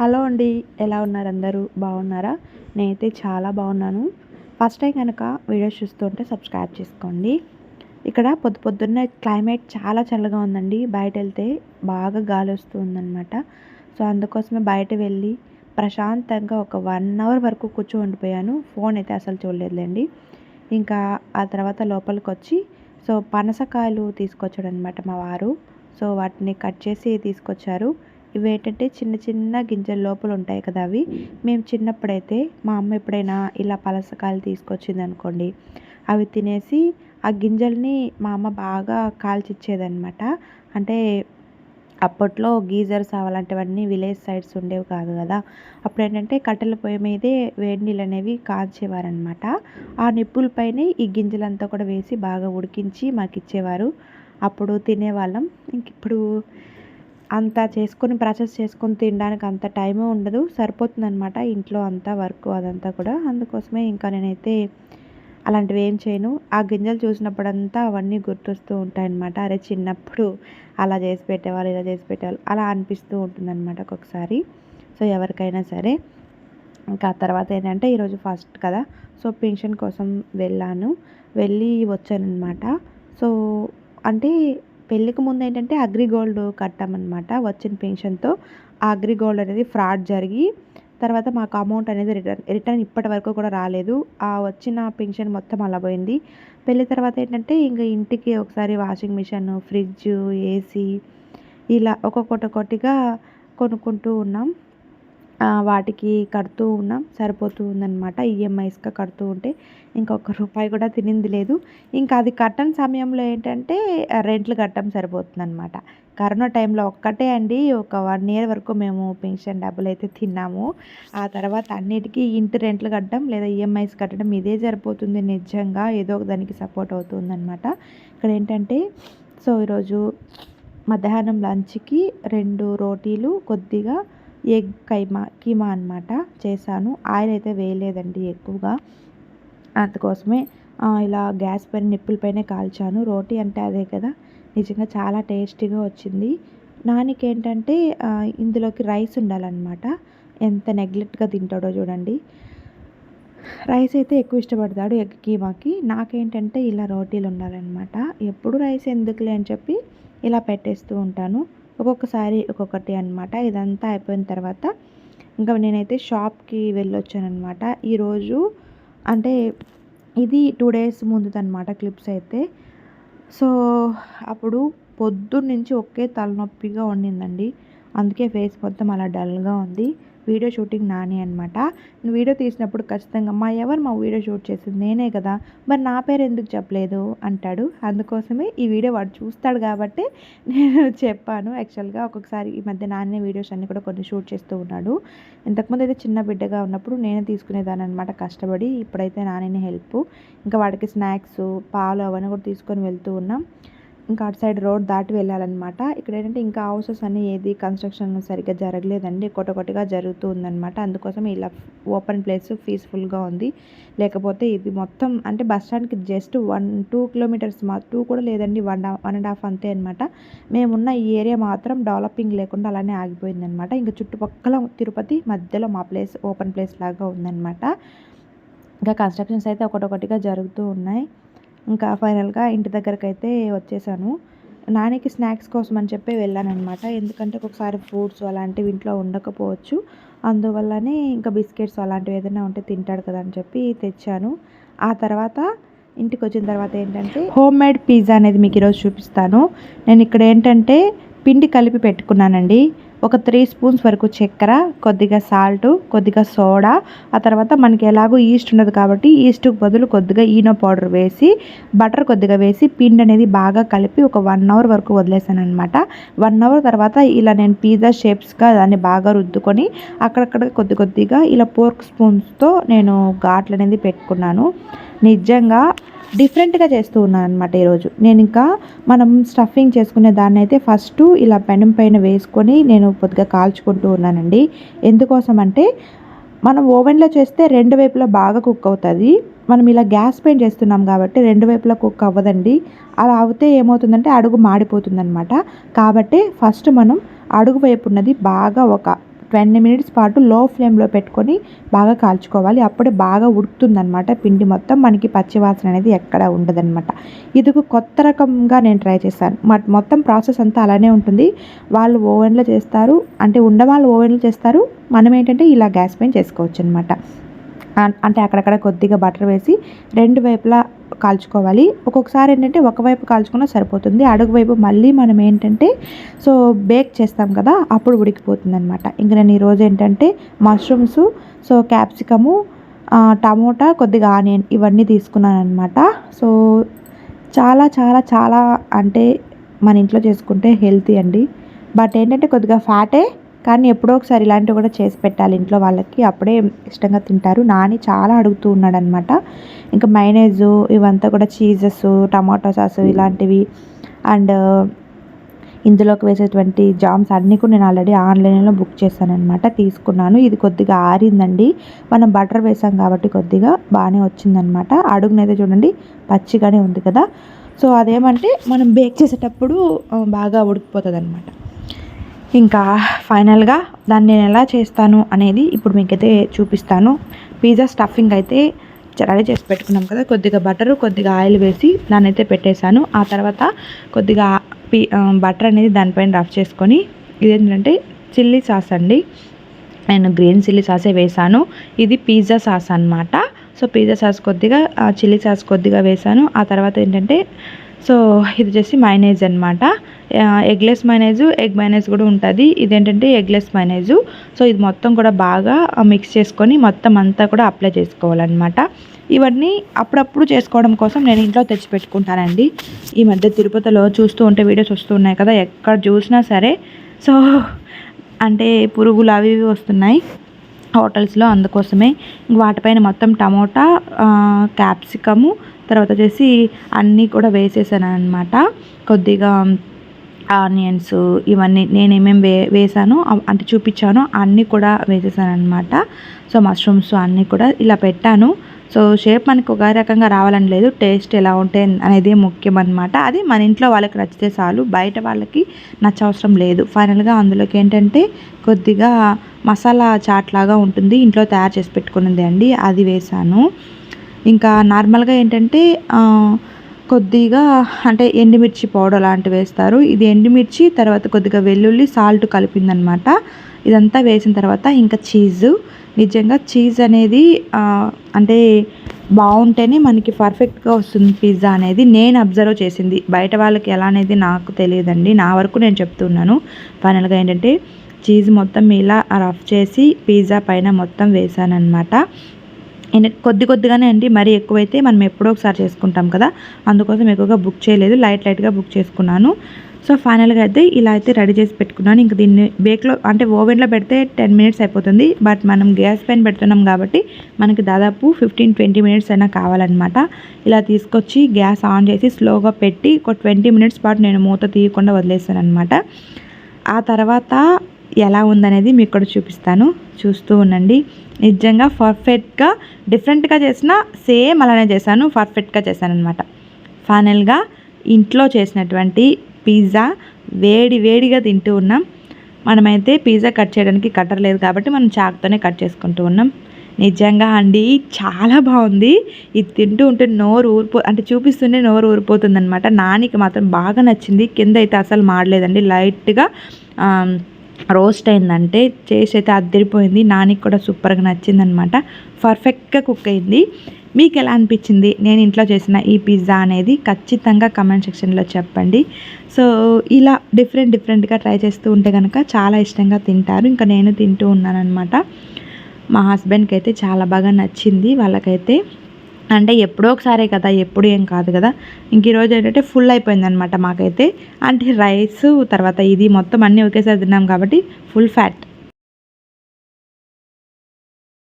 Hello అండి ఎలా ఉన్నారు అందరూ? బాగున్నారా? నేనైతే చాలా బాగున్నాను. ఫస్ట్ టైం కనుక వీడియోస్ చూస్తుంటే సబ్స్క్రైబ్ చేసుకోండి. ఇక్కడ పొద్దు పొద్దున్నే క్లైమేట్ చాలా చల్లగా ఉందండి. బయట వెళ్తే బాగా గాలి వస్తుందన్నమాట సో అందుకోసమే బయట వెళ్ళి ప్రశాంతంగా ఒక వన్ అవర్ వరకు కూర్చో ఉండిపోయాను ఫోన్ అయితే అసలు చూడలేదులేండి. ఇంకా ఆ తర్వాత లోపలికి వచ్చి సో పనసకాయలు తీసుకొచ్చాడు అనమాట మా వారు. సో వాటిని కట్ చేసి తీసుకొచ్చారు. ఇవి ఏంటంటే చిన్న చిన్న గింజల లోపల ఉంటాయి కదా అవి. మేము చిన్నప్పుడైతే మా అమ్మ ఎప్పుడైనా ఇలా పలసకాయలు తీసుకొచ్చింది అనుకోండి. అవి తినేసి ఆ గింజల్ని మా అమ్మ బాగా కాల్చిచ్చేదనమాట అంటే అప్పట్లో గీజర్స్ అలాంటివన్నీ విలేజ్ సైడ్స్ ఉండేవి కాదు కదా. అప్పుడు ఏంటంటే కట్టెల పొయ్యి మీదే వేడి నీళ్ళు అనేవి కాల్చేవారనమాట ఆ నిప్పులపైనే ఈ గింజలంతా కూడా వేసి బాగా ఉడికించి మాకు ఇచ్చేవారు అప్పుడు తినేవాళ్ళం. ఇంక ఇప్పుడు అంత చేసుకొని ప్రాసెస్ చేసుకొని తినడానికి అంత టైము ఉండదు. సరిపోతుందనమాట ఇంట్లో అంతా వర్క్ అదంతా కూడా. అందుకోసమే ఇంకా నేనైతే అలాంటివి ఏం చేయను. ఆ గింజలు చూసినప్పుడంతా అవన్నీ గుర్తొస్తూ ఉంటాయన్నమాట. అరే చిన్నప్పుడు అలా చేసి పెట్టేవాళ్ళు ఇలా చేసి పెట్టేవాళ్ళు అలా అనిపిస్తూ ఉంటుందన్నమాట ఒక్కొక్కసారి. సో ఎవరికైనా సరే. ఇంకా తర్వాత ఏంటంటే ఈరోజు ఫస్ట్ కదా. సో పెన్షన్ కోసం వెళ్ళాను. వెళ్ళి వచ్చానమాట సో అంటే పెళ్ళికి ముందు ఏంటంటే అగ్రిగోల్డ్ కట్టామన్నమాట వచ్చిన పెన్షన్తో. ఆ అగ్రిగోల్డ్ అనేది ఫ్రాడ్ జరిగి తర్వాత మాకు అమౌంట్ అనేది రిటర్న్ రిటర్న్ ఇప్పటి వరకు కూడా రాలేదు. ఆ వచ్చిన పెన్షన్ మొత్తం అలా పోయింది. పెళ్ళి తర్వాత ఏంటంటే ఇంకా ఇంటికి ఒకసారి వాషింగ్ మిషన్ ఫ్రిడ్జ్ ఏసీ ఇలా ఒక్కొక్కటి ఒక్కొక్కటిగా కొనుక్కుంటూ ఉన్నాం. వాటికి కడుతూ ఉన్నాం. సరిపోతూ ఉందన్నమాట. ఈఎంఐస్గా కడుతూ ఉంటే ఇంకొక రూపాయి కూడా తినింది లేదు. ఇంకా అది కట్టని సమయంలో ఏంటంటే రెంట్లు కట్టడం సరిపోతుందన్నమాట. కరోనా టైంలో ఒక్కటే అండి. ఒక వన్ ఇయర్ వరకు మేము పెన్షన్ డబ్బులు అయితే తిన్నాము. ఆ తర్వాత అన్నిటికీ ఇంటి రెంట్లు కట్టడం లేదా ఈఎంఐస్ కట్టడం ఇదే సరిపోతుంది నిజంగా. ఏదో ఒక దానికి సపోర్ట్ అవుతుందన్నమాట. ఇక్కడ ఏంటంటే సో ఈరోజు మధ్యాహ్నం లంచ్కి రెండు రోటీలు కొద్దిగా ఎగ్ కైమా కీమా అనమాట చేశాను. ఆయిల్ అయితే వేయలేదండి ఎక్కువగా. అందుకోసమే ఇలా గ్యాస్ పైన నిప్పుల పైన కాల్చాను. రోటీ అంటే అదే కదా నిజంగా చాలా టేస్టీగా వచ్చింది. నానికి ఏంటంటే ఇందులోకి రైస్ ఉండాలన్నమాట. ఎంత నెగ్లెక్ట్గా తింటాడో చూడండి. రైస్ అయితే ఎక్కువ ఇష్టపడతాడు ఎగ్ కీమాకి. నాకేంటంటే ఇలా రోటీలు ఉండాలన్నమాట. ఎప్పుడు రైస్ ఎందుకులే అని చెప్పి ఇలా పెట్టేస్తూ ఉంటాను. ఒక్కొక్కసారి ఒక్కొక్కటి అనమాట ఇదంతా అయిపోయిన తర్వాత ఇంకా నేనైతే షాప్కి వెళ్ళొచ్చానమాట ఈరోజు అంటే ఇది టూ డేస్ ముందుదనమాట క్లిప్స్ అయితే. సో అప్పుడు పొద్దున్నుంచి ఒకే తలనొప్పిగా ఉండిందండి. అందుకే ఫేస్ మొత్తం అలా డల్గా ఉంది. వీడియో షూటింగ్ నాని అనమాట వీడియో తీసినప్పుడు ఖచ్చితంగా మా ఎవరు మా వీడియో షూట్ చేసింది? నేనే కదా. మరి నా పేరు ఎందుకు చెప్పలేదు? అంటాడు. అందుకోసమే ఈ వీడియో వాడు చూస్తాడు కాబట్టి నేను చెప్పాను. యాక్చువల్గా ఒక్కొక్కసారి ఈ మధ్య నాన్నే వీడియోస్ అన్నీ కూడా కొన్ని షూట్ చేస్తూ ఉన్నాడు. ఇంతకుముందు అయితే చిన్న బిడ్డగా ఉన్నప్పుడు నేనే తీసుకునేదాన్ని అనమాట కష్టపడి. ఇప్పుడైతే నాని హెల్ప్. ఇంకా వాడికి స్నాక్స్ పాలు అవన్నీ కూడా తీసుకొని వెళ్తూ ఉన్నాం. ఇంకా అటు సైడ్ రోడ్ దాటి వెళ్ళాలన్నమాట. ఇక్కడ ఏంటంటే ఇంకా హౌసెస్ అన్నీ ఏది కన్స్ట్రక్షన్ సరిగ్గా జరగలేదండి. ఒకటొకటిగా జరుగుతూ ఉందన్నమాట. అందుకోసం ఇలా ఓపెన్ ప్లేస్ పీస్ఫుల్గా ఉంది. లేకపోతే ఇది మొత్తం అంటే బస్ స్టాండ్కి జస్ట్ వన్ టూ కిలోమీటర్స్ మా టూ కూడా లేదండి. వన్ వన్ అండ్ హాఫ్ అంతే అనమాట మేమున్న ఈ ఏరియా మాత్రం డెవలపింగ్ లేకుండా అలానే ఆగిపోయిందనమాట ఇంకా చుట్టుపక్కల తిరుపతి మధ్యలో మా ప్లేస్ ఓపెన్ ప్లేస్ లాగా ఉందన్నమాట. ఇంకా కన్స్ట్రక్షన్స్ అయితే ఒకటొకటిగా జరుగుతూ ఉన్నాయి. ఇంకా ఫైనల్గా ఇంటి దగ్గరకు అయితే వచ్చేసాను. నానికి స్నాక్స్ కోసం అని చెప్పి వెళ్ళానమాట ఎందుకంటే ఒకసారి ఫ్రూట్స్ అలాంటివి ఇంట్లో ఉండకపోవచ్చు. అందువల్లనే ఇంకా బిస్కెట్స్ అలాంటివి ఏదైనా ఉంటే తింటాడు కదా అని చెప్పి తెచ్చాను. ఆ తర్వాత ఇంటికి వచ్చిన తర్వాత ఏంటంటే హోమ్ మేడ్ పిజ్జా అనేది మీకు ఈరోజు చూపిస్తాను. నేను ఇక్కడ ఏంటంటే పిండి కలిపి పెట్టుకున్నానండి. ఒక త్రీ స్పూన్స్ వరకు చక్కెర కొద్దిగా సాల్ట్ కొద్దిగా సోడా ఆ తర్వాత మనకి ఎలాగో ఈస్ట్ ఉండదు కాబట్టి ఈస్ట్కి బదులు కొద్దిగా ఈనో పౌడర్ వేసి బటర్ కొద్దిగా వేసి పిండి అనేది బాగా కలిపి ఒక వన్ అవర్ వరకు వదిలేసాను అనమాట వన్ అవర్ తర్వాత ఇలా నేను పిజ్జా షేప్స్గా దాన్ని బాగా రుద్దుకొని అక్కడక్కడ కొద్ది కొద్దిగా ఇలా పోర్క్ స్పూన్స్తో నేను ఘాట్లు అనేది పెట్టుకున్నాను. నిజంగా డిఫరెంట్గా చేస్తూ ఉన్నాను అనమాట ఈరోజు. నేను ఇంకా మనం స్టఫింగ్ చేసుకునే దాన్ని అయితే ఫస్ట్ ఇలా పెనం పైన వేసుకొని నేను కొద్దిగా కాల్చుకుంటూ ఉన్నానండి. ఎందుకోసం అంటే మనం ఓవెన్లో చేస్తే రెండు వైపులా బాగా కుక్ అవుతుంది. మనం ఇలా గ్యాస్ పైన చేస్తున్నాం కాబట్టి రెండు వైపులా కుక్ అవ్వదండి. అలా అవుతే ఏమవుతుందంటే అడుగు మాడిపోతుంది అనమాట కాబట్టి ఫస్ట్ మనం అడుగు వైపు ఉన్నది బాగా ఒక ట్వంటీ మినిట్స్ పాటు లో ఫ్లేమ్లో పెట్టుకొని బాగా కాల్చుకోవాలి. అప్పుడే బాగా ఉడుకుతుందనమాట పిండి మొత్తం మనకి పచ్చివాసన అనేది ఎక్కడ ఉండదనమాట ఇది కొత్త రకంగా నేను ట్రై చేశాను. మొత్తం ప్రాసెస్ అంతా అలానే ఉంటుంది. వాళ్ళు ఓవెన్లో చేస్తారు. అంటే ఉండవాళ్ళు ఓవెన్లో చేస్తారు. మనం ఏంటంటే ఇలా గ్యాస్ పైన చేసుకోవచ్చు అనమాట అంటే అక్కడక్కడ కొద్దిగా బటర్ వేసి రెండు వైపులా కాల్చుకోవాలి. ఒక్కొక్కసారి ఏంటంటే ఒకవైపు కాల్చుకున్నా సరిపోతుంది. అడుగు వైపు మళ్ళీ మనం ఏంటంటే సో బేక్ చేస్తాం కదా అప్పుడు ఉడికిపోతుంది అనమాట ఇంక నేను ఈరోజు ఏంటంటే మష్రూమ్స్ సో క్యాప్సికము టమోటా కొద్దిగా ఆనియన్ ఇవన్నీ తీసుకున్నాను అనమాట సో చాలా చాలా చాలా అంటే మన ఇంట్లో చేసుకుంటే హెల్తీ అండి. బట్ ఏంటంటే కొద్దిగా ఫ్యాటే కానీ ఎప్పుడో ఒకసారి ఇలాంటివి కూడా చేసి పెట్టాలి ఇంట్లో వాళ్ళకి. అప్పుడే ఇష్టంగా తింటారు. నాని చాలా అడుగుతూ ఉన్నాడనమాట. ఇంకా మైనేజు ఇవంతా కూడా చీజెస్ టమాటో సాస్ ఇలాంటివి. అండ్ ఇందులోకి వేసేటువంటి జామ్స్ అన్నీ కూడా నేను ఆల్రెడీ ఆన్లైన్లో బుక్ చేశాను అనమాట తీసుకున్నాను. ఇది కొద్దిగా ఆరిందండి. మనం బటర్ వేసాం కాబట్టి కొద్దిగా బాగానే వచ్చిందనమాట. అడుగునైతే చూడండి పచ్చిగానే ఉంది కదా. సో అదేమంటే మనం బేక్ చేసేటప్పుడు బాగా ఉడికిపోతుంది అనమాట ఇంకా ఫైనల్గా దాన్ని నేను ఎలా చేస్తాను అనేది ఇప్పుడు మీకైతే చూపిస్తాను. పిజ్జా స్టఫింగ్ అయితే రెడీ చేసి పెట్టుకున్నాం కదా కొద్దిగా బటరు కొద్దిగా ఆయిల్ వేసి దాన్ని అయితే పెట్టేశాను. ఆ తర్వాత కొద్దిగా బటర్ అనేది దానిపైన రఫ్ చేసుకొని ఇదేంటంటే చిల్లీ సాస్ అండి. నేను గ్రీన్ చిల్లీ సాసే వేసాను ఇది పిజ్జా సాస్ అనమాట సో పిజ్జా సాస్ కొద్దిగా చిల్లీ సాస్ కొద్దిగా వేసాను ఆ తర్వాత ఏంటంటే సో ఇది వచ్చేసి మైనేజ్ అనమాట ఎగ్లెస్ మైనేజు ఎగ్ మైనేజ్ కూడా ఉంటుంది. ఇదేంటంటే ఎగ్లెస్ మైనేజ్ సో ఇది మొత్తం కూడా బాగా మిక్స్ చేసుకొని మొత్తం అంతా కూడా అప్లై చేసుకోవాలన్నమాట. ఇవన్నీ అప్పుడప్పుడు చేసుకోవడం కోసం నేను ఇంట్లో తెచ్చిపెట్టుకుంటానండి ఈ మధ్య తిరుపతిలో చూస్తూ ఉంటే వీడియోస్ వస్తూ ఉన్నాయి కదా ఎక్కడ చూసినా సరే. సో అంటే పురుగులు అవి ఇవి వస్తున్నాయి హోటల్స్లో అందుకోసమే. వాటిపైన మొత్తం టమోటా క్యాప్సికము తర్వాత వచ్చేసి అన్నీ కూడా వేసేసాను అనమాట కొద్దిగా ఆనియన్స్ ఇవన్నీ నేను ఏమేమి వే వేసాను అంటే చూపించాను అన్నీ కూడా వేసేసాను అనమాట సో మష్రూమ్స్ అన్నీ కూడా ఇలా పెట్టాను. సో షేప్ మనకు ఒక రకంగా రావాలని లేదు. టేస్ట్ ఎలా ఉంటే అనేది ముఖ్యం అనమాట అది మన ఇంట్లో వాళ్ళకి నచ్చితే చాలు. బయట వాళ్ళకి నచ్చవసరం లేదు. ఫైనల్గా అందులోకి ఏంటంటే కొద్దిగా మసాలా చాట్ లాగా ఉంటుంది. ఇంట్లో తయారు చేసి పెట్టుకున్నది అండి. అది వేసాను. ఇంకా నార్మల్గా ఏంటంటే కొద్దిగా అంటే ఎండుమిర్చి పౌడర్ లాంటివి వేస్తారు. ఇది ఎండుమిర్చి తర్వాత కొద్దిగా వెల్లుల్లి సాల్ట్ కలిపిందనమాట. ఇదంతా వేసిన తర్వాత ఇంకా చీజు. నిజంగా చీజ్ అనేది అంటే బాగుంటేనే మనకి పర్ఫెక్ట్గా వస్తుంది పిజ్జా అనేది. నేను అబ్జర్వ్ చేసింది. బయట వాళ్ళకి ఎలా అనేది నాకు తెలియదండి. నా వరకు నేను చెప్తున్నాను. ఫైనల్గా ఏంటంటే చీజ్ మొత్తం ఇలా రఫ్ చేసి పిజ్జా పైన మొత్తం వేసానమాట కొద్ది కొద్దిగానే అండి మరీ ఎక్కువైతే మనం ఎప్పుడో ఒకసారి చేసుకుంటాం కదా. అందుకోసం ఎక్కువగా బుక్ చేయలేదు లైట్ లైట్గా బుక్ చేసుకున్నాను. సో ఫైనల్గా అయితే ఇలా అయితే రెడీ చేసి పెట్టుకున్నాను. ఇంక దీన్ని బేక్లో అంటే ఓవెన్లో పెడితే టెన్ మినిట్స్ అయిపోతుంది. బట్ మనం గ్యాస్ పైన పెడుతున్నాం కాబట్టి మనకి దాదాపు ఫిఫ్టీన్ ట్వంటీ మినిట్స్ అయినా కావాలన్నమాట. ఇలా తీసుకొచ్చి గ్యాస్ ఆన్ చేసి స్లోగా పెట్టి ఒక ట్వంటీ మినిట్స్ పాటు నేను మూత తీయకుండా వదిలేసాను అనమాట ఆ తర్వాత ఎలా ఉందనేది మీకు కూడా చూపిస్తాను. చూస్తూ ఉండండి. నిజంగా పర్ఫెక్ట్గా డిఫరెంట్గా చేసిన సేమ్ అలానే చేశాను పర్ఫెక్ట్గా చేశాను అనమాట ఫైనల్గా ఇంట్లో చేసినటువంటి పిజ్జా వేడి వేడిగా తింటూ ఉన్నాం. మనమైతే పిజ్జా కట్ చేయడానికి కట్టర్ లేదు కాబట్టి మనం చాక్తోనే కట్ చేసుకుంటూ ఉన్నాం. నిజంగా అండి చాలా బాగుంది. ఇది తింటూ ఉంటే నోరు ఊరిపో అంటే చూపిస్తుంటే నోరు ఊరిపోతుంది అనమాట నానికి మాత్రం బాగా నచ్చింది. కింద అయితే అసలు మాడలేదండి. లైట్గా రోస్ట్ అయిందంటే చేసి అయితే అద్దరిపోయింది. నానికి కూడా సూపర్గా నచ్చిందనమాట. పర్ఫెక్ట్గా కుక్ అయింది. మీకు ఎలా అనిపించింది? నేను ఇంట్లో చేసిన ఈ పిజ్జా అనేది ఖచ్చితంగా కమెంట్ సెక్షన్లో చెప్పండి. సో ఇలా డిఫరెంట్ డిఫరెంట్గా ట్రై చేస్తూ ఉంటే కనుక చాలా ఇష్టంగా తింటారు. ఇంకా నేను తింటూ ఉన్నానమాట మా హస్బెండ్కి అయితే చాలా బాగా నచ్చింది. వాళ్ళకైతే అంటే ఎప్పుడో ఒకసారే కదా ఎప్పుడు ఏం కాదు కదా. ఇంక ఈరోజు ఏంటంటే ఫుల్ అయిపోయింది అనమాట మాకైతే. అంటే రైస్ తర్వాత ఇది మొత్తం అన్నీ ఒకేసారి తిన్నాం కాబట్టి ఫుల్ ఫ్యాట్